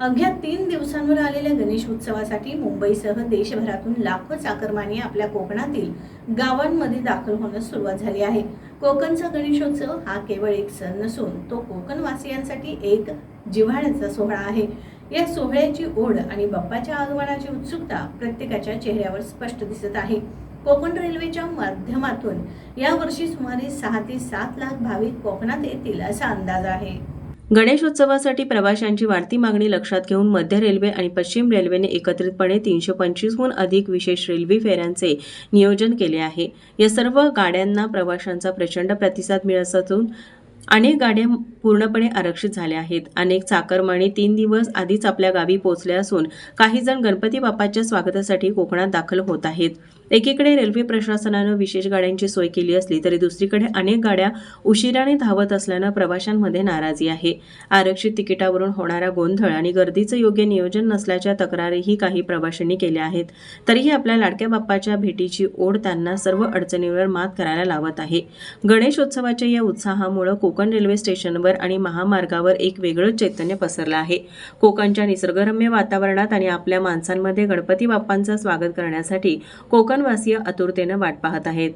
अवघ्या तीन दिवसांवर आलेल्या गणेश उत्सवासाठी मुंबईसह देशभरातून लाखो चाकरमानी आपल्या कोकणातील गावांमध्ये दाखल होण्यास सुरुवात झाली आहे. कोकणचा गणेशोत्सव हा केवळ एक सण नसून तो कोकणवासियांसाठी एक जिव्हाळ्याचा सोहळा आहे. या सोहळ्याची ओढ आणि बाप्पाच्या आगमनाची उत्सुकता प्रत्येकाच्या चेहऱ्यावर स्पष्ट दिसत आहे. कोकण रेल्वेच्या माध्यमातून यावर्षी सुमारे सहा ते सात लाख भाविक कोकणात येतील असा अंदाज आहे. गणेशोत्सवासाठी प्रवाशांची वाढती मागणी लक्षात घेऊन मध्य रेल्वे आणि पश्चिम रेल्वेने एकत्रितपणे तीनशे पंचवीसहून अधिक विशेष रेल्वे फेऱ्यांचे नियोजन केले आहे. या सर्व गाड्यांना प्रवाशांचा प्रचंड प्रतिसाद मिळत असून अनेक गाड्या पूर्णपणे आरक्षित झाल्या आहेत. अनेक चाकरमानी तीन दिवस आधीच आपल्या गावी पोहोचले असून काही जण गणपती बाप्पाच्या स्वागतासाठी कोकणात दाखल होत आहेत. एकीकडे रेल्वे प्रशासनानं विशेष गाड्यांची सोय केली असली तरी दुसरीकडे अनेक गाड्या उशिराने धावत असल्यानं प्रवाशांमध्ये नाराजी आहे. आरक्षित तिकिटावरून होणारा गोंधळ आणि गर्दीचं योग्य नियोजन नसल्याच्या तक्रारीही काही प्रवाशांनी केल्या आहेत. तरीही आपल्या लाडक्या बाप्पाच्या भेटीची ओढ त्यांना सर्व अडचणींवर मात करायला लावत आहे. गणेशोत्सवाच्या या उत्साहामुळे कोकण रेल्वे स्टेशनवर आणि महामार्गावर एक वेगळंच चैतन्य पसरलं आहे. कोकणच्या निसर्गरम्य वातावरणात आणि आपल्या माणसांमध्ये गणपती बाप्पांचं स्वागत करण्यासाठी कोकणवासीय आतुरतेनं वाट पाहत आहेत.